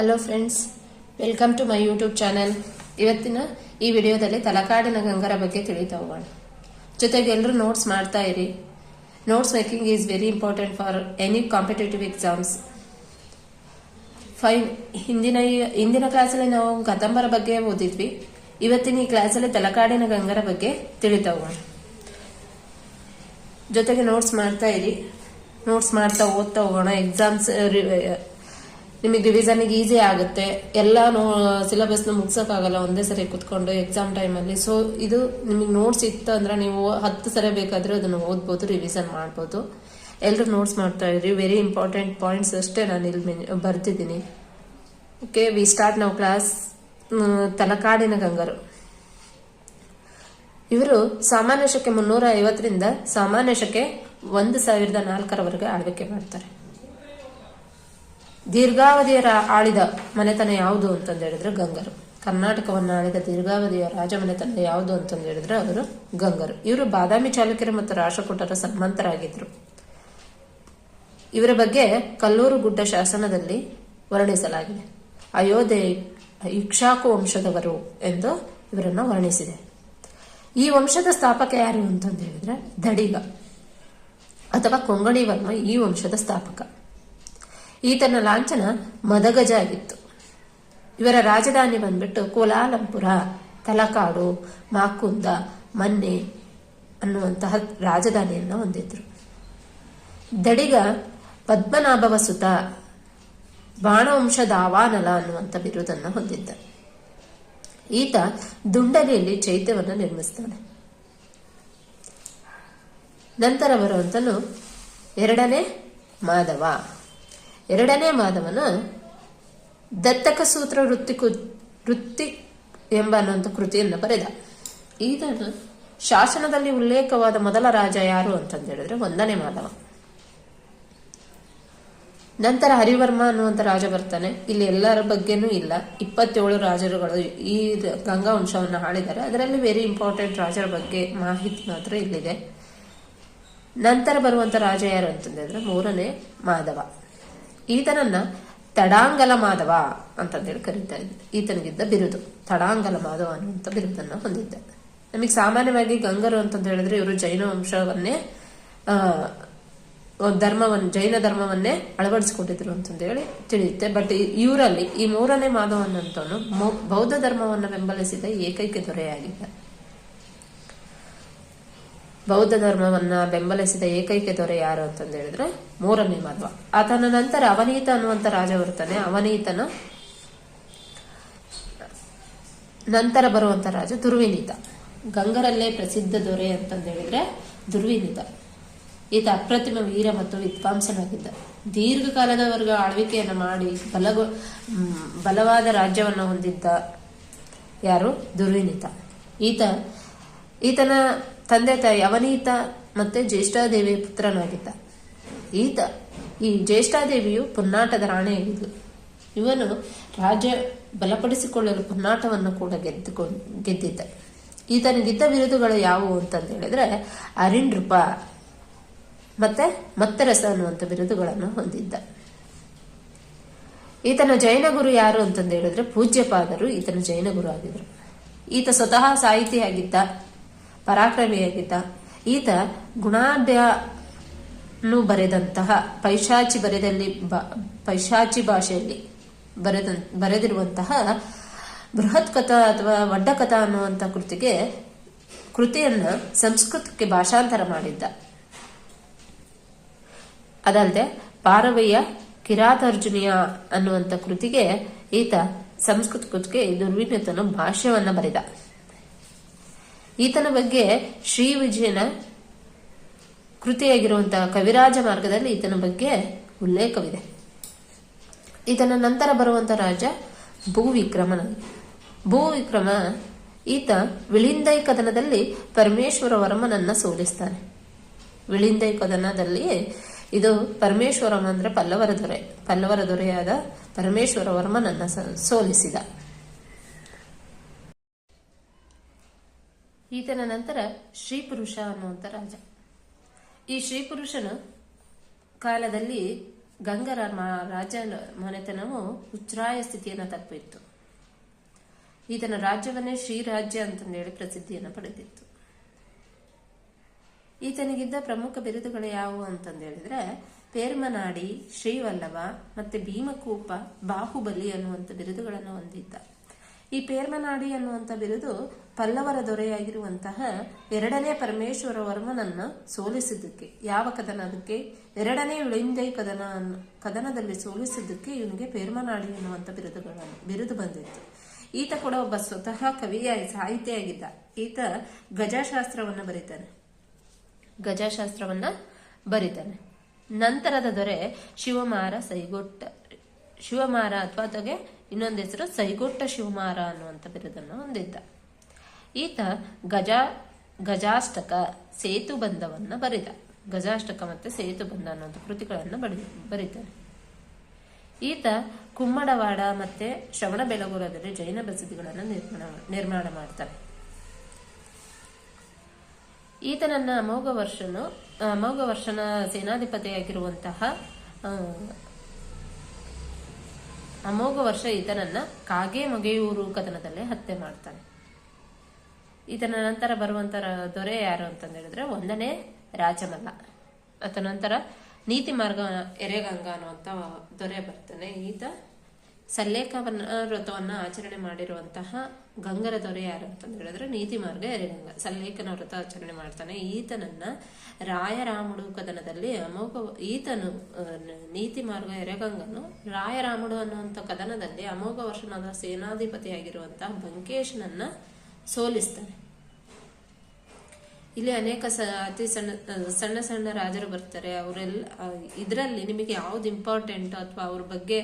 Hello friends welcome to my YouTube channel ಇವತ್ತಿನ ಈ ವಿಡಿಯೋದಲ್ಲಿ ತಲಕಾಡಿನ ಗಂಗರ ಬಗ್ಗೆ ತಿಳಿತಾ ಹೋಗೋಣ. ಜೊತೆಗೆ ಎಲ್ಲರೂ ನೋಟ್ಸ್ ಮಾಡ್ತಾ ಇರಿ. Notes making is very important for any competitive exams fine ಹಿಂದಿನ ಹಿಂದಿನ ಕ್ಲಾಸಲ್ಲಿ ನಾವು ಕದಂಬರ ಬಗ್ಗೆ ಓದಿದ್ವಿ. ಇವತ್ತಿನ ಈ ಕ್ಲಾಸಲ್ಲಿ ತಲಕಾಡಿನ ಗಂಗರ ಬಗ್ಗೆ ತಿಳಿತಾ ಹೋಗೋಣ. ಜೊತೆಗೆ ನೋಟ್ಸ್ ಮಾಡ್ತಾ ಇರಿ. ನೋಟ್ಸ್ ಮಾಡ್ತಾ ಓದ್ತಾ ಹೋಗೋಣ. ಎಕ್ಸಾಮ್ಸ್ ನಿಮಗೆ ರಿವಿಸನ್ಗೆ ಈಸಿ ಆಗುತ್ತೆ. ಎಲ್ಲ ನೋ ಸಿಲೆಬಸ್ನ ಮುಗ್ಸೋಕ್ಕಾಗಲ್ಲ, ಒಂದೇ ಸರಿ ಕುತ್ಕೊಂಡು ಎಕ್ಸಾಮ್ ಟೈಮಲ್ಲಿ ಸೊ ಇದು ನಿಮಗೆ ನೋಟ್ಸ್ ಇತ್ತು ಅಂದ್ರೆ ನೀವು ಹತ್ತು ಸರಿ ಬೇಕಾದ್ರೆ ಅದನ್ನು ಓದ್ಬೋದು ರಿವಿಸನ್ ಮಾಡ್ಬೋದು. ಎಲ್ಲರೂ ನೋಟ್ಸ್ ಮಾಡ್ತಾ ಇರಿ ವೆರಿ ಇಂಪಾರ್ಟೆಂಟ್ ಪಾಯಿಂಟ್ಸ್ ಅಷ್ಟೇ ನಾನು ಇಲ್ಲಿ ಬರ್ತಿದ್ದೀನಿ ಓಕೆ ವಿ ಸ್ಟಾರ್ಟ್ ನಾವು ಕ್ಲಾಸ್ ತಲಕಾಡಿನ ಗಂಗರು. ಇವರು ಸಾಮಾನ್ಯ ಶಕೆ ಮುನ್ನೂರ ಐವತ್ತರಿಂದ ಸಾಮಾನ್ಯ ಶಕೆ ಒಂದು ಸಾವಿರದ ನಾಲ್ಕರವರೆಗೆ ಆಳ್ವಿಕೆ ಮಾಡ್ತಾರೆ. ದೀರ್ಘಾವಧಿಯ ಆಳಿದ ಮನೆತನ ಯಾವುದು ಅಂತಂದು ಹೇಳಿದ್ರೆ ಗಂಗರು. ಕರ್ನಾಟಕವನ್ನು ಆಳಿದ ದೀರ್ಘಾವಧಿಯ ರಾಜಮನೆತನ ಯಾವುದು ಅಂತಂದು ಹೇಳಿದ್ರೆ ಅವರು ಗಂಗರು. ಇವರು ಬಾದಾಮಿ ಚಾಲುಕ್ಯರು ಮತ್ತು ರಾಷ್ಟ್ರಕೂಟರ ಸನ್ಮಂತರಾಗಿದ್ದರು ಇವರ ಬಗ್ಗೆ ಕಲ್ಲೂರು ಗುಡ್ಡ ಶಾಸನದಲ್ಲಿ ವರ್ಣಿಸಲಾಗಿದೆ. ಅಯೋಧ್ಯೆ ಇಕ್ಷಾಕು ವಂಶದವರು ಎಂದು ಇವರನ್ನು ವರ್ಣಿಸಿದೆ. ಈ ವಂಶದ ಸ್ಥಾಪಕ ಯಾರು ಅಂತಂದು ಹೇಳಿದ್ರೆ ದಡಿಗ ಅಥವಾ ಕೊಂಗಣಿ ವರ್ಮ ಈ ವಂಶದ ಸ್ಥಾಪಕ. ಈತನ ಲಾಂಛನ ಮದಗಜ ಆಗಿತ್ತು ಇವರ ರಾಜಧಾನಿ ಬಂದ್ಬಿಟ್ಟು ಕೋಲಾಲಂಪುರ, ತಲಕಾಡು, ಮಾಕುಂದ, ಮನ್ನೆ ಅನ್ನುವಂತಹ ರಾಜಧಾನಿಯನ್ನು ಹೊಂದಿದ್ರು. ದಡಿಗ ಪದ್ಮನಾಭವ ಸುತ ಬಾಣವಂಶದ ಆವಾನಲ ಅನ್ನುವಂಥ ಬಿರುದನ್ನು ಹೊಂದಿದ್ದ. ಈತ ದುಂಡಲಿಯಲ್ಲಿ ಚೈತ್ಯವನ್ನು ನಿರ್ಮಿಸ್ತಾನೆ. ನಂತರ ಬರುವಂತನು ಎರಡನೇ ಮಾಧವ. ಎರಡನೇ ಮಾಧವನ ದತ್ತಕ ಸೂತ್ರ ವೃತ್ತಿ ವೃತ್ತಿ ಎಂಬ ಅನ್ನುವಂಥ ಕೃತಿಯನ್ನು ಬರೆದ. ಇದನ್ನು ಶಾಸನದಲ್ಲಿ ಉಲ್ಲೇಖವಾದ ಮೊದಲ ರಾಜ ಯಾರು ಅಂತಂದು ಹೇಳಿದ್ರೆ ಒಂದನೇ ಮಾಧವ. ನಂತರ ಹರಿವರ್ಮ ಅನ್ನುವಂಥ ರಾಜ ಬರ್ತಾನೆ. ಇಲ್ಲಿ ಎಲ್ಲರ ಬಗ್ಗೆನೂ ಇಲ್ಲ. ಇಪ್ಪತ್ತೇಳು ರಾಜರುಗಳು ಈ ಗಂಗಾ ವಂಶವನ್ನು ಆಳಿದ್ದಾರೆ. ಅದರಲ್ಲಿ ವೆರಿ ಇಂಪಾರ್ಟೆಂಟ್ ರಾಜರ ಬಗ್ಗೆ ಮಾಹಿತಿ ಮಾತ್ರ ಇಲ್ಲಿದೆ. ನಂತರ ಬರುವಂತ ರಾಜ ಯಾರು ಅಂತಂದ್ರೆ ಮೂರನೇ ಮಾಧವ. ಈತನನ್ನ ತಡಾಂಗಲ ಮಾಧವ ಅಂತಂದೇಳಿ ಕರೀತಾ ಇದ್ದ. ಈತನಿಗಿದ್ದ ಬಿರುದು. ತಡಾಂಗಲ ಮಾಧವ ಅನ್ನುವಂಥ ಬಿರುದನ್ನ ಹೊಂದಿದ್ದ. ನಮಗೆ ಸಾಮಾನ್ಯವಾಗಿ ಗಂಗರು ಅಂತಂದು ಹೇಳಿದ್ರೆ ಇವರು ಜೈನ ವಂಶವನ್ನೇ ಧರ್ಮವನ್ನು ಜೈನ ಧರ್ಮವನ್ನೇ ಅಳವಡಿಸಿಕೊಂಡಿದ್ರು ಅಂತಂದು ಹೇಳಿ ತಿಳಿಯುತ್ತೆ. ಬಟ್ ಇವರಲ್ಲಿ ಈ ಮೂರನೇ ಮಾಧವನಂತವನು ಬೌದ್ಧ ಧರ್ಮವನ್ನು ಬೆಂಬಲಿಸಿದ ಏಕೈಕ ದೊರೆಯಾಗಿದ್ದ. ಬೌದ್ಧ ಧರ್ಮವನ್ನ ಬೆಂಬಲಿಸಿದ ಏಕೈಕ ದೊರೆ ಯಾರು ಅಂತಂದು ಹೇಳಿದ್ರೆ ಮೂರನೇ ಮಧ್ವ. ಆತನ ನಂತರ ಅವನೀತ ಅನ್ನುವಂತ ರಾಜ ಬರ್ತಾನೆ ಅವನೀತನ ನಂತರ ಬರುವಂತ ರಾಜ ದುರ್ವಿನೀತ. ಗಂಗರಲ್ಲೇ ಪ್ರಸಿದ್ಧ ದೊರೆ ಅಂತಂದು ಹೇಳಿದ್ರೆ ದುರ್ವಿನೀತ. ಈತ ಅಪ್ರತಿಮ ವೀರ ಮತ್ತು ವಿದ್ವಾಂಸನಾಗಿದ್ದ. ದೀರ್ಘಕಾಲದವರೆಗೆ ಆಳ್ವಿಕೆಯನ್ನು ಮಾಡಿ ಬಲಗೊ ಬಲವಾದ ರಾಜ್ಯವನ್ನು ಹೊಂದಿದ್ದ ಯಾರು? ದುರ್ವಿನೀತ. ಈತ, ಈತನ ತಂದೆ ತಾಯಿ ಅವನೀತ ಮತ್ತೆ ಜ್ಯೇಷ್ಠಾದೇವಿಯ ಪುತ್ರನಾಗಿದ್ದ. ಈತ, ಈ ಜ್ಯೇಷ್ಠಾದೇವಿಯು ಪುನ್ನಾಟದ ರಾಣಿಯಾಗಿದ್ದು ಇವನು ರಾಜ್ಯ ಬಲಪಡಿಸಿಕೊಳ್ಳಲು ಪುನ್ನಾಟವನ್ನು ಕೂಡ ಗೆದ್ದುಕೊಂಡು, ಗೆದ್ದಿದ್ದ. ಈತನಿಗಿದ್ದ ಬಿರುದುಗಳು ಯಾವುವು ಅಂತಂದು ಹೇಳಿದ್ರೆ, ಅರಿಂಡ್ರೂಪ ಮತ್ತೆ ಮತ್ತರಸ ಅನ್ನುವಂಥ ಬಿರುದುಗಳನ್ನು ಹೊಂದಿದ್ದ. ಈತನ ಜೈನ ಗುರು ಯಾರು ಅಂತಂದು ಹೇಳಿದ್ರೆ, ಪೂಜ್ಯಪಾದರು ಈತನ ಜೈನ ಗುರು ಆಗಿದ್ರು. ಈತ ಸ್ವತಃ ಸಾಹಿತಿಯಾಗಿದ್ದ ಪರಾಕ್ರಮಿಯಾಗಿದ್ದ. ಈತ ಗುಣಾಢ್ಯನು ಬರೆದಂತಹ ಪೈಶಾಚಿ ಬರೆದಲ್ಲಿ ಪೈಶಾಚಿ ಭಾಷೆಯಲ್ಲಿ ಬರೆದ, ಬರೆದಿರುವಂತಹ ಬೃಹತ್ ಕಥಾ ಅಥವಾ ವಡ್ಡ ಕಥಾ ಅನ್ನುವಂಥ ಕೃತಿಗೆ, ಕೃತಿಯನ್ನ ಸಂಸ್ಕೃತಕ್ಕೆ ಭಾಷಾಂತರ ಮಾಡಿದ್ದ. ಅದಲ್ಲದೆ ಪಾರವಯ್ಯ ಕಿರಾತಾರ್ಜುನಿಯ ಅನ್ನುವಂಥ ಕೃತಿಗೆ ಈತ ಸಂಸ್ಕೃತ ಕೃತಿಗೆ ದುರ್ವಿನ್ಯತನು ಭಾಷ್ಯವನ್ನ ಬರೆದ. ಈತನ ಬಗ್ಗೆ ಶ್ರೀ ವಿಜಯನ ಕೃತಿಯಾಗಿರುವಂತಹ ಕವಿರಾಜ ಮಾರ್ಗದಲ್ಲಿ ಈತನ ಬಗ್ಗೆ ಉಲ್ಲೇಖವಿದೆ. ಈತನ ನಂತರ ಬರುವಂತ ರಾಜ ಭೂವಿಕ್ರಮನ. ಭೂವಿಕ್ರಮ ಈತ ವಿಳಿಂದೈ ಕದನದಲ್ಲಿ ಪರಮೇಶ್ವರ ವರ್ಮನನ್ನ ಸೋಲಿಸ್ತಾನೆ. ವಿಳಿಂದೈ ಕದನದಲ್ಲಿ ಇದು ಪರಮೇಶ್ವರಂ ಅಂದ್ರೆ ಪಲ್ಲವರ ದೊರೆ, ಪಲ್ಲವರ ದೊರೆಯಾದ ಪರಮೇಶ್ವರ ವರ್ಮನನ್ನ ಸೋಲಿಸಿದ. ಈತನ ನಂತರ ಶ್ರೀಪುರುಷ ಅನ್ನುವಂಥ ರಾಜ. ಈ ಶ್ರೀಪುರುಷನ ಕಾಲದಲ್ಲಿ ಗಂಗರ ರಾಜ ಮನೆತನವು ಉಚ್ಛ್ರಾಯ ಸ್ಥಿತಿಯನ್ನು ತಪ್ಪಿತ್ತು. ಈತನ ರಾಜ್ಯವನ್ನೇ ಶ್ರೀರಾಜ್ಯ ಅಂತಂದೇಳಿ ಪ್ರಸಿದ್ಧಿಯನ್ನು ಪಡೆದಿತ್ತು. ಈತನಿಗಿದ್ದ ಪ್ರಮುಖ ಬಿರುದುಗಳು ಯಾವುವು ಅಂತಂದು ಹೇಳಿದ್ರೆ, ಪೇರ್ಮನಾಡಿ, ಶ್ರೀವಲ್ಲಭ ಮತ್ತೆ ಭೀಮಕೂಪ, ಬಾಹುಬಲಿ ಅನ್ನುವಂಥ ಬಿರುದುಗಳನ್ನು ಹೊಂದಿದ್ದ. ಈ ಪೇರ್ಮನಾಡಿ ಅನ್ನುವಂಥ ಬಿರುದು ಪಲ್ಲವರ ದೊರೆಯಾಗಿರುವಂತಹ ಎರಡನೇ ಪರಮೇಶ್ವರ ವರ್ಮನನ್ನು ಸೋಲಿಸಿದ್ದಕ್ಕೆ. ಯಾವ ಕದನ ಅದಕ್ಕೆ? ಎರಡನೇ ಉಳಿಂದೈ ಕದನ ಕದನದಲ್ಲಿ ಸೋಲಿಸಿದ್ದಕ್ಕೆ ಇವನಿಗೆ ಪೇರ್ಮನಾಡಿ ಅನ್ನುವಂಥ ಬಿರುದುಗಳನ್ನು, ಬಿರುದು ಬಂದಿತ್ತು. ಈತ ಕೂಡ ಒಬ್ಬ ಸ್ವತಃ ಕವಿಯಾಗಿ ಸಾಹಿತಿಯಾಗಿದ್ದ ಈತ ಗಜಶಾಸ್ತ್ರವನ್ನು ಬರೀತಾನೆ. ಗಜಾಶಾಸ್ತ್ರವನ್ನು ಬರೀತಾನೆ. ನಂತರದ ದೊರೆ ಶಿವಮಾರ ಸೈಗೊಟ್ಟ, ಶಿವಮಾರ ಅಥವಾ ಅದಕ್ಕೆ ಇನ್ನೊಂದು ಹೆಸರು ಸೈಗುಟ್ಟ ಶಿವಮಾರ ಅನ್ನುವಂಥ ಬಿರುದನ್ನು ಹೊಂದಿದ್ದ. ಈತ ಗಜ, ಗಜಾಷ್ಟಕ ಸೇತುಬಂಧವನ್ನ ಬರೆದ. ಗಜಾಷ್ಟಕ ಮತ್ತೆ ಸೇತುಬಂಧ ಅನ್ನುವಂಥ ಕೃತಿಗಳನ್ನು ಬರಿ ಬರೀತಾನೆ ಈತ ಕುಮ್ಮಡವಾಡ ಮತ್ತೆ ಶ್ರವಣ ಬೆಳಗೊರದಲ್ಲಿ ಜೈನ ಬಸದಿಗಳನ್ನು ನಿರ್ಮಾಣ ನಿರ್ಮಾಣ ಮಾಡ್ತಾನೆ. ಈತನನ್ನ ಅಮೋಘ ವರ್ಷನು ಅಮೋಘ ವರ್ಷನ ಸೇನಾಧಿಪತಿಯಾಗಿರುವಂತಹ ಅಮೋಘ ವರ್ಷ ಈತನನ್ನ ಕಾಗೆ ಮೊಗೆಯೂರು ಕದನದಲ್ಲೇ ಹತ್ಯೆ ಮಾಡ್ತಾನೆ. ಈತನ ನಂತರ ಬರುವಂತ ದೊರೆ ಯಾರು ಅಂತಂದು ಹೇಳಿದ್ರೆ ಒಂದನೇ ರಾಜಮಲ್ಲ. ಆತ ನಂತರ ನೀತಿ ಮಾರ್ಗ ಎರೆಗಂಗ ಅನ್ನುವಂತ ದೊರೆ ಬರ್ತಾನೆ. ಈತ ಸಲ್ಲೇಖವನ್ನ ವ್ರತವನ್ನ ಆಚರಣೆ ಮಾಡಿರುವಂತಹ ಗಂಗರ ದೊರೆ ಯಾರು ಅಂತಂದು ಹೇಳಿದ್ರೆ ನೀತಿ ಮಾರ್ಗ ಎರೆಗಂಗ ಸಲ್ಲೇಖನ ವ್ರತ ಆಚರಣೆ ಮಾಡ್ತಾನೆ. ಈತನನ್ನ ರಾಯರಾಮುಡು ಕದನದಲ್ಲಿ ಅಮೋಘ ಈತನು ನೀತಿ ಮಾರ್ಗ ಎರೆಗಂಗನು ರಾಯರಾಮುಡು ಅನ್ನುವಂಥ ಕದನದಲ್ಲಿ ಅಮೋಘ ವರ್ಷನಾದ ಸೇನಾಧಿಪತಿಯಾಗಿರುವಂತಹ ಬಂಕೇಶನನ್ನ ಸೋಲಿಸ್ತಾನೆ. ಇಲ್ಲಿ ಅನೇಕ ಸ, ಅತಿ ಸಣ್ಣ ಸಣ್ಣ ಸಣ್ಣ ರಾಜರು ಬರ್ತಾರೆ. ಅವರೆಲ್ಲ ಇದರಲ್ಲಿ ನಿಮಗೆ ಯಾವ್ದು ಇಂಪಾರ್ಟೆಂಟ್ ಅಥವಾ ಅವ್ರ ಬಗ್ಗೆ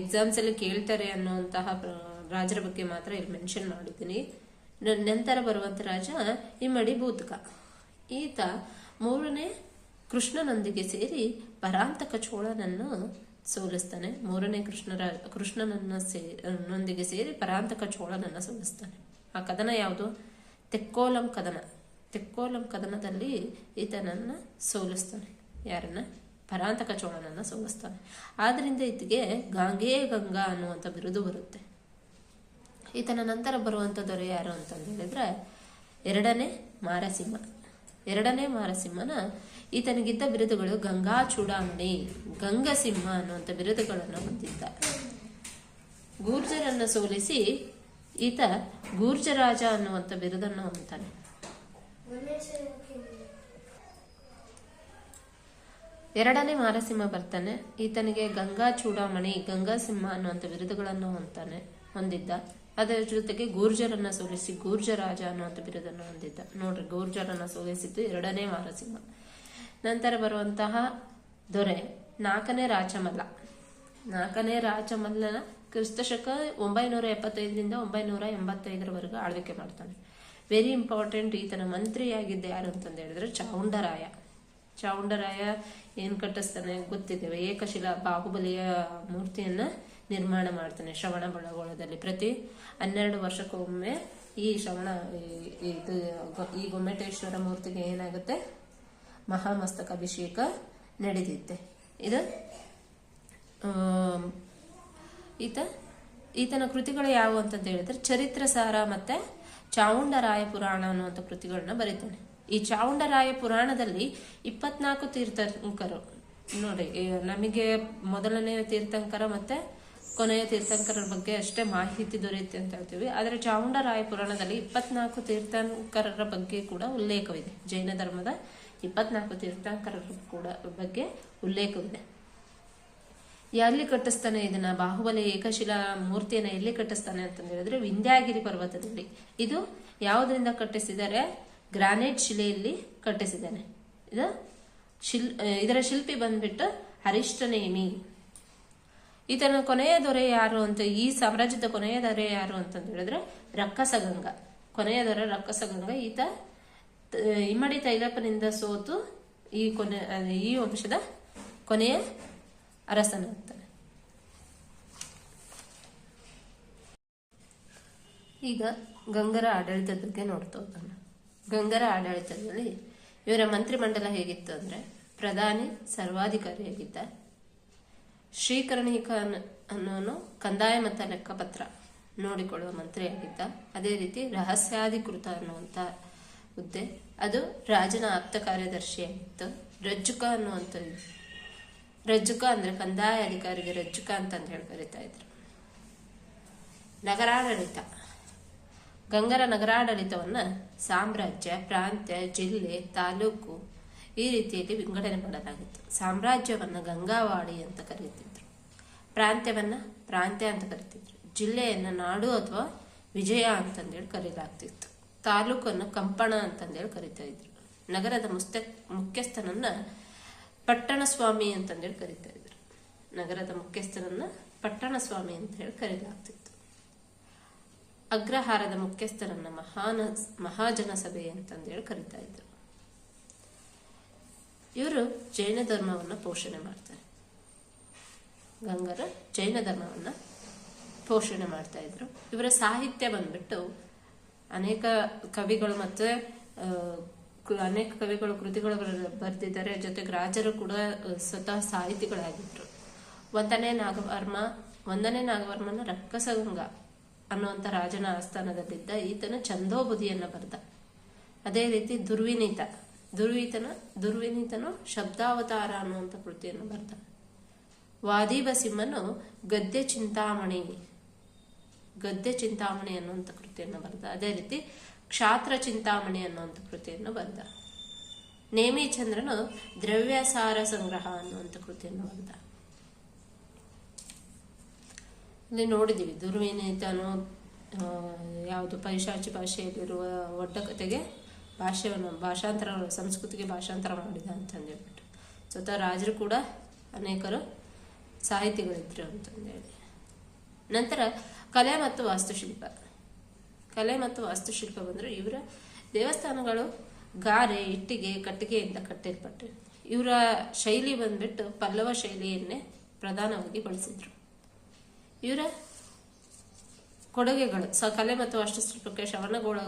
ಎಕ್ಸಾಮ್ಸ್ ಅಲ್ಲಿ ಕೇಳ್ತಾರೆ ಅನ್ನುವಂತಹ ರಾಜರ ಬಗ್ಗೆ ಮಾತ್ರ ಇಲ್ಲಿ ಮೆನ್ಷನ್ ಮಾಡಿದ್ದೀನಿ. ನಂತರ ಬರುವಂತ ರಾಜ ಇಮ್ಮಡಿ ಭೂತಕ. ಈತ ಮೂರನೇ ಕೃಷ್ಣನೊಂದಿಗೆ ಸೇರಿ ಪರಾಂತಕ ಚೋಳನನ್ನು ಸೋಲಿಸ್ತಾನೆ. ಮೂರನೇ ಕೃಷ್ಣರ, ಕೃಷ್ಣನನ್ನ ಸೇ ಸೇರಿ ಪರಾಂತಕ ಚೋಳನನ್ನ ಸೋಲಿಸ್ತಾನೆ. ಆ ಕದನ ಯಾವುದು? ತೆಕ್ಕೋಲಂ ಕದನ. ತೆಕ್ಕೋಲಂ ಕದನದಲ್ಲಿ ಈತನನ್ನ ಸೋಲಿಸ್ತಾನೆ. ಯಾರನ್ನ? ಪರಾಂತಕ ಚೋಳನನ್ನ ಸೋಲಿಸ್ತಾನೆ. ಆದ್ರಿಂದ ಈತಗೆ ಗಾಂಗೇ ಗಂಗಾ ಅನ್ನುವಂಥ ಬಿರುದು ಬರುತ್ತೆ. ಈತನ ನಂತರ ಬರುವಂಥ ದೊರೆ ಯಾರು ಅಂತಂದು ಹೇಳಿದ್ರೆ, ಎರಡನೇ ಮಾರಸಿಂಹ. ಎರಡನೇ ಮಾರಸಿಂಹನ ಈತನಿಗಿದ್ದ ಬಿರುದುಗಳು ಗಂಗಾ ಚೂಡಾಮಣಿ, ಗಂಗಸಿಂಹ ಅನ್ನುವಂಥ ಬಿರುದುಗಳನ್ನು ಹೊಂದಿದ್ದ. ಗೂರ್ಜರನ್ನು ಸೋಲಿಸಿ ಈತ ಗೂರ್ಜರಾಜ ಅನ್ನುವಂಥ ಬಿರುದನ್ನು ಹೊಂದ್ತಾನೆ. ಎರಡನೇ ಮಾರಸಿಂಹ ಬರ್ತಾನೆ. ಈತನಿಗೆ ಗಂಗಾ ಚೂಡಾಮಣಿ, ಗಂಗಾ ಸಿಂಹ ಅನ್ನುವಂಥ ಬಿರುದುಗಳನ್ನು ಹೊಂದ್ತಾನೆ, ಹೊಂದಿದ್ದ. ಅದರ ಜೊತೆಗೆ ಗೂರ್ಜರನ್ನ ಸೋಲಿಸಿ, ಗೂರ್ಜರಾಜ ಅನ್ನುವಂಥ ಬಿರುದನ್ನು ಹೊಂದಿದ್ದ. ನೋಡ್ರಿ, ಗೂರ್ಜರನ್ನ ಸೋಲಿಸಿದ್ದು ಎರಡನೇ ವಾರಸಿಂಹ. ನಂತರ ಬರುವಂತಹ ದೊರೆ, ನಾಲ್ಕನೇ ರಾಜಮಲ್ಲ. ನಾಲ್ಕನೇ ರಾಜಮಲ್ಲನ ಕ್ರಿಸ್ತಶಕ ಒಂಬೈನೂರ ಎಪ್ಪತ್ತೈದರಿಂದ ಒಂಬೈನೂರ ಎಂಬತ್ತೈದರವರೆಗೂ ಆಳ್ವಿಕೆ ಮಾಡ್ತಾನೆ. ವೆರಿ ಇಂಪಾರ್ಟೆಂಟ್ ಈತನ ಮಂತ್ರಿಯಾಗಿದ್ದ ಯಾರು ಅಂತಂದು ಹೇಳಿದ್ರೆ ಚಾವುಂಡರಾಯ. ಚಾವುಂಡರಾಯ ಏನ್ ಕಟ್ಟಿಸ್ತಾನೆ ಗೊತ್ತಿದ್ದೇವೆ ಏಕಶಿಲಾ, ಬಾಹುಬಲಿಯ ಮೂರ್ತಿಯನ್ನ ನಿರ್ಮಾಣ ಮಾಡ್ತಾನೆ ಶ್ರವಣ ಬಳಗೋಳದಲ್ಲಿ ಪ್ರತಿ ಹನ್ನೆರಡು ವರ್ಷಕ್ಕೊಮ್ಮೆ ಈ ಶ್ರವಣ ಇದು, ಈ ಗೊಮ್ಮೆಟೇಶ್ವರ ಮೂರ್ತಿಗೆ ಏನಾಗುತ್ತೆ? ಮಹಾಮಸ್ತಕ ಅಭಿಷೇಕ ನಡೆದಿತ್ತೆ. ಇದು ಈತ, ಈತನ ಕೃತಿಗಳು ಯಾವುವು ಅಂತ ಹೇಳಿದ್ರೆ ಚರಿತ್ರ ಸಾರ ಮತ್ತೆ ಚಾವುಂಡರಾಯ ಪುರಾಣ ಅನ್ನುವಂಥ ಕೃತಿಗಳನ್ನ ಬರೀತಾನೆ. ಈ ಚಾವುಂಡರಾಯ ಪುರಾಣದಲ್ಲಿ ಇಪ್ಪತ್ನಾಲ್ಕು ತೀರ್ಥಂಕರು. ನೋಡಿ ನಮಗೆ ಮೊದಲನೇ ತೀರ್ಥಂಕರ ಮತ್ತೆ ಕೊನೆಯ ತೀರ್ಥಂಕರರ ಬಗ್ಗೆ ಅಷ್ಟೇ ಮಾಹಿತಿ ದೊರೆಯುತ್ತೆ ಅಂತ ಹೇಳ್ತೀವಿ. ಆದರೆ ಚಾಮುಂಡರಾಯ ಪುರಾಣದಲ್ಲಿ ಇಪ್ಪತ್ನಾಲ್ಕು ತೀರ್ಥಂಕರರ ಬಗ್ಗೆ ಕೂಡ ಉಲ್ಲೇಖವಿದೆ. ಜೈನ ಧರ್ಮದ ಇಪ್ಪತ್ನಾಲ್ಕು ತೀರ್ಥಂಕರರ ಕೂಡ ಬಗ್ಗೆ ಉಲ್ಲೇಖವಿದೆ. ಎಲ್ಲಿ ಕಟ್ಟಿಸ್ತಾನೆ ಇದನ್ನ? ಬಾಹುಬಲಿ ಏಕಶಿಲಾ ಮೂರ್ತಿಯನ್ನ ಎಲ್ಲಿ ಕಟ್ಟಿಸ್ತಾನೆ ಅಂತ ಹೇಳಿದ್ರೆ ವಿಂಧ್ಯಾಗಿರಿ ಪರ್ವತದಲ್ಲಿ. ಇದು ಯಾವುದರಿಂದ ಕಟ್ಟಿಸಿದರೆ ಗ್ರಾನೈಟ್ ಶಿಲೆಯಲ್ಲಿ ಕಟ್ಟಿಸಿದ್ದಾನೆ. ಇದು ಶಿಲ್ ಇದರ ಶಿಲ್ಪಿ ಬಂದ್ಬಿಟ್ಟು ಹರಿಷ್ಠನೇಮಿ. ಈತನ ಕೊನೆಯ ದೊರೆ ಯಾರು ಅಂತ, ಈ ಸಾಮ್ರಾಜ್ಯದ ಕೊನೆಯ ದೊರೆ ಯಾರು ಅಂತಂದು ಹೇಳಿದ್ರೆ ರಕ್ಕಸಗಂಗ. ಕೊನೆಯ ದೊರೆ ರಕ್ಕಸಗಂಗ. ಈತ ಇಮ್ಮಡಿ ತೈಲಪ್ಪನಿಂದ ಸೋತು ಈ ಕೊನೆ ಈ ವಂಶದ ಕೊನೆಯ ಅರಸನಾಗ್ತಾನೆ. ಈಗ ಗಂಗರ ಆಡಳಿತದ ಬಗ್ಗೆ ನೋಡ್ತಾ ಹೋಗೋಣ. ಗಂಗರ ಆಡಳಿತದಲ್ಲಿ ಇವರ ಮಂತ್ರಿಮಂಡಲ ಹೇಗಿತ್ತು ಅಂದ್ರೆ ಪ್ರಧಾನಿ ಸರ್ವಾಧಿಕಾರಿಯಾಗಿದ್ದ ಶ್ರೀಕರ್ಣಿಕ ಅನ್ನೋನು ಕಂದಾಯ ಮತ್ತು ಲೆಕ್ಕಪತ್ರ ನೋಡಿಕೊಳ್ಳುವ ಮಂತ್ರಿಯಾಗಿದ್ದ. ಅದೇ ರೀತಿ ರಹಸ್ಯಾಧಿಕೃತ ಅನ್ನುವಂಥ ಹುದ್ದೆ. ಅದು ರಾಜನ ಆಪ್ತ ಕಾರ್ಯದರ್ಶಿಯಾಗಿತ್ತು. ರಜ್ಜುಕ ಅನ್ನುವಂಥ ರಜ್ಜುಕ ಅಂದ್ರೆ ಕಂದಾಯ ಅಧಿಕಾರಿಗೆ ರಜ್ಜುಕ ಅಂತಂದು ಹೇಳಿ ಕರಿತಾ ಇದ್ರು. ನಗರಾಡಳಿತ. ಗಂಗರ ನಗರಾಡಳಿತವನ್ನ ಸಾಮ್ರಾಜ್ಯ, ಪ್ರಾಂತ್ಯ, ಜಿಲ್ಲೆ, ತಾಲೂಕು ಈ ರೀತಿಯಲ್ಲಿ ವಿಂಗಡಣೆ ಮಾಡಲಾಗಿತ್ತು. ಸಾಮ್ರಾಜ್ಯವನ್ನ ಗಂಗಾವಾಡಿ ಅಂತ ಕರೀತಿದ್ರು ಪ್ರಾಂತ್ಯವನ್ನ ಪ್ರಾಂತ್ಯ ಅಂತ ಕರಿತಿದ್ರು. ಜಿಲ್ಲೆಯನ್ನ ನಾಡು ಅಥವಾ ವಿಜಯ ಅಂತಂದೇಳಿ ಕರೀಲಾಗ್ತಿತ್ತು. ತಾಲೂಕನ್ನು ಕಂಪಣ ಅಂತಂದೇಳಿ ಕರಿತಾ ಇದ್ರು ನಗರದ ಮುಸ್ತ, ಮುಖ್ಯಸ್ಥನನ್ನ ಪಟ್ಟಣ ಸ್ವಾಮಿ ಅಂತಂದೇಳಿ ಕರಿತಾ ಇದ್ರು ನಗರದ ಮುಖ್ಯಸ್ಥನನ್ನ ಪಟ್ಟಣ ಸ್ವಾಮಿ ಅಂತ ಹೇಳಿ ಕರೀಲಾಗ್ತಿತ್ತು. ಅಗ್ರಹಾರದ ಮುಖ್ಯಸ್ಥರನ್ನ ಮಹಾನ ಮಹಾಜನ ಸಭೆ ಅಂತಂದೇಳಿ ಕರಿತಾ ಇದ್ರು ಇವರು ಜೈನ ಧರ್ಮವನ್ನ ಪೋಷಣೆ ಮಾಡ್ತಾರೆ. ಗಂಗರ ಜೈನ ಧರ್ಮವನ್ನು ಪೋಷಣೆ ಮಾಡ್ತಾ ಇದ್ರು. ಇವರ ಸಾಹಿತ್ಯ ಬಂದ್ಬಿಟ್ಟು ಅನೇಕ ಕವಿಗಳು ಮತ್ತೆ ಅನೇಕ ಕವಿಗಳು ಕೃತಿಗಳು ಬರ- ಬರೆದಿದ್ದಾರೆ. ಜೊತೆಗೆ ರಾಜರು ಕೂಡ ಸ್ವತಃ ಸಾಹಿತಿಗಳಾಗಿದ್ರು. ಒಂದನೇ ನಾಗವರ್ಮ, ಒಂದನೇ ನಾಗವರ್ಮನ ರಕ್ಕಸಗಂಗ ಅನ್ನುವಂತ ರಾಜನ ಆಸ್ಥಾನದಲ್ಲಿದ್ದ ಈತನ ಚಂದೋಬುದಿಯನ್ನ ಬರೆದ. ಅದೇ ರೀತಿ ದುರ್ವಿನೀತ. ದುರ್ವೀತನ, ದುರ್ವಿನೀತನು ಶಬ್ದಾವತಾರ ಅನ್ನುವಂಥ ಕೃತಿಯನ್ನು ಬರೆದ. ವಾದೀಬ ಸಿಂಹನು ಗದ್ಯ ಚಿಂತಾಮಣಿ ಗದ್ಯ ಚಿಂತಾಮಣಿ ಅನ್ನುವಂಥ ಕೃತಿಯನ್ನು ಬರೆದ. ಅದೇ ರೀತಿ ಕ್ಷಾತ್ರ ಚಿಂತಾಮಣಿ ಅನ್ನುವಂಥ ಕೃತಿಯನ್ನು ಬರೆದ. ನೇಮಿಚಂದ್ರನು ದ್ರವ್ಯಸಾರ ಸಂಗ್ರಹ ಅನ್ನುವಂಥ ಕೃತಿಯನ್ನು ಬರೆದ. ಇಲ್ಲಿ ನೋಡಿದೀವಿ ದುರ್ವಿನೇತನು ಯಾವುದು ಪೈಶಾಚಿ ಭಾಷೆಯಲ್ಲಿರುವ ಒಡ್ಡ ಕತೆಗೆ ಭಾಷೆಯನ್ನು ಭಾಷಾಂತರ, ಸಂಸ್ಕೃತಿಗೆ ಭಾಷಾಂತರ ಮಾಡಿದ ಅಂತಂದೇಳ್ಬಿಟ್ಟು ಸ್ವತಃ ರಾಜರು ಕೂಡ ಅನೇಕರು ಸಾಹಿತಿಗಳಿದ್ರು ಅಂತಂದೇಳಿ ನಂತರ ಕಲೆ ಮತ್ತು ವಾಸ್ತುಶಿಲ್ಪ. ಕಲೆ ಮತ್ತು ವಾಸ್ತುಶಿಲ್ಪ ಬಂದರೆ ಇವರ ದೇವಸ್ಥಾನಗಳು ಗಾರೆ, ಇಟ್ಟಿಗೆ, ಕಟ್ಟಿಗೆಯಿಂದ ಕಟ್ಟಲ್ಪಟ್ಟಿವೆ ಇವರ ಶೈಲಿ ಬಂದ್ಬಿಟ್ಟು ಪಲ್ಲವ ಶೈಲಿಯನ್ನೇ ಪ್ರಧಾನವಾಗಿ ಬಳಸಿದ್ರು. ಇವರ ಕೊಡುಗೆಗಳು, ಸ ಕಲೆ ಮತ್ತು ವಾಸ್ತುಶಿಲ್ಪಕ್ಕೆ ಶ್ರವಣಗೋಳ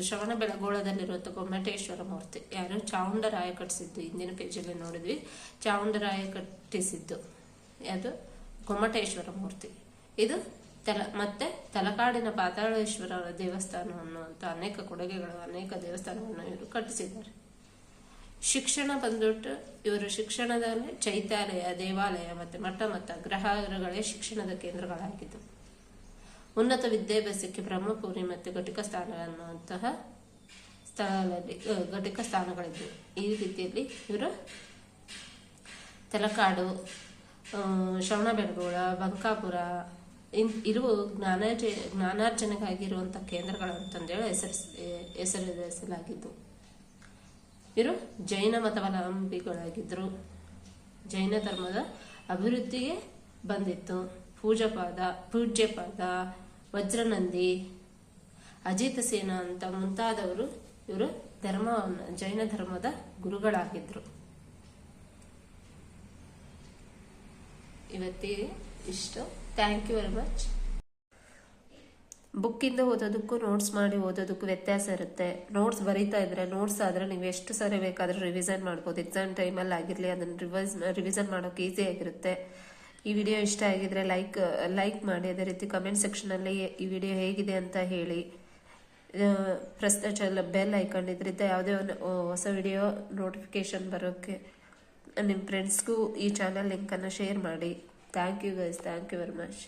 ಶ್ರವಣ ಬೆಳಗೋಳದಲ್ಲಿರುವಂಥ ಗೊಮ್ಮಟೇಶ್ವರ ಮೂರ್ತಿ. ಯಾರು ಚಾವುಂಡರಾಯ ಕಟ್ಟಿಸಿದ್ದು, ಹಿಂದಿನ ಪೇಜಲ್ಲಿ ನೋಡಿದ್ವಿ. ಚಾವುಂಡರಾಯ ಕಟ್ಟಿಸಿದ್ದು. ಅದು ಗೊಮ್ಮಟೇಶ್ವರ ಮೂರ್ತಿ. ಇದು ತಲ ಮತ್ತೆ ತಲಕಾಡಿನ ಪಾತಾಳೇಶ್ವರ ದೇವಸ್ಥಾನ ಅನ್ನುವಂಥ ಅನೇಕ ಕೊಡುಗೆಗಳು ಅನೇಕ ದೇವಸ್ಥಾನವನ್ನು ಇವರು ಕಟ್ಟಿಸಿದ್ದಾರೆ. ಶಿಕ್ಷಣ ಬಂದ್ಬಿಟ್ಟು ಇವರು ಶಿಕ್ಷಣದಲ್ಲಿ ಚೈತ್ಯಾಲಯ ದೇವಾಲಯ ಮತ್ತೆ ಮಠ ಮತ್ತು ಗ್ರಹಗಳೇ ಶಿಕ್ಷಣದ ಕೇಂದ್ರಗಳಾಗಿದ್ದವು ಉನ್ನತ ವಿದ್ಯಾಭ್ಯಾಸಕ್ಕೆ ಬ್ರಹ್ಮಪುರಿ ಮತ್ತು ಘಟಿಕ ಸ್ಥಾನ ಅನ್ನುವಂತಹ ಸ್ಥಳದಲ್ಲಿ ಆ, ಘಟಿಕ ಸ್ಥಾನಗಳಿದ್ದವು. ಈ ರೀತಿಯಲ್ಲಿ ಇವರು ತಲಕಾಡು ಆ, ಶ್ರವಣಬೆಳಗೊಳ ಬಂಕಾಪುರ ಇನ್ ಇರುವ ಜ್ಞಾನಾರ್ಜ ಜ್ಞಾನಾರ್ಜನೆಗಾಗಿರುವಂಥ ಕೇಂದ್ರಗಳು ಅಂತಂದೇಳಿ ಹೆಸರಿಸ್ ಹೆಸರಿಸಲಾಗಿದ್ದು ಇವರು ಜೈನ ಮತಾವಲಂಬಿಗಳಾಗಿದ್ದರು ಜೈನ ಧರ್ಮದ ಅಭಿವೃದ್ಧಿಗೆ ಬಂದಿತ್ತು. ಪೂಜಪಾದ ಪೂಜ್ಯಪಾದ ವಜ್ರನಂದಿ ಅಜಿತ ಸೇನಾ ಅಂತ ಮುಂತಾದವರು ಇವರು ಧರ್ಮವನ್ನು ಜೈನ ಧರ್ಮದ ಗುರುಗಳಾಗಿದ್ರು. ಇವತ್ತಿಗೆ ಇಷ್ಟು. ಥ್ಯಾಂಕ್ ಯು ವೆರಿ ಮಚ್ ಬುಕ್ಕಿಂದ ಓದೋದಕ್ಕೂ ನೋಟ್ಸ್ ಮಾಡಿ ಓದೋದಕ್ಕೂ ವ್ಯತ್ಯಾಸ ಇರುತ್ತೆ. ನೋಟ್ಸ್ ಬರೀತಾ ಇದ್ರೆ ನೋಟ್ಸ್ ಆದ್ರೆ ನೀವು ಎಷ್ಟು ಸಾರಿ ಬೇಕಾದರೂ ರಿವಿಸನ್ ಮಾಡ್ಬೋದು. ಎಕ್ಸಾಮ್ ಟೈಮಲ್ಲಿ ಆಗಿರಲಿ, ಅದನ್ನು ರಿವೈಸ್ ರಿವಿಸನ್ ಮಾಡೋಕೆ ಈಸಿ ಆಗಿರುತ್ತೆ. ಈ ವಿಡಿಯೋ ಇಷ್ಟ ಆಗಿದ್ರೆ ಲೈಕ್ ಲೈಕ್ ಮಾಡಿ, ಅದೇ ರೀತಿ ಕಮೆಂಟ್ ಸೆಕ್ಷನಲ್ಲಿ ಈ ವಿಡಿಯೋ ಹೇಗಿದೆ ಅಂತ ಹೇಳಿ. ಪ್ರಸ್ತುತ ಚಲ ಬೆಲ್ ಇದರಿಂದ ಯಾವುದೇ ಒಂದು ಹೊಸ ವಿಡಿಯೋ ನೋಟಿಫಿಕೇಶನ್ ಬರೋಕ್ಕೆ ನಿಮ್ಮ ಫ್ರೆಂಡ್ಸ್ಗೂ ಈ ಚಾನಲ್ ಲಿಂಕನ್ನು ಶೇರ್ ಮಾಡಿ. Thank you guys thank you very much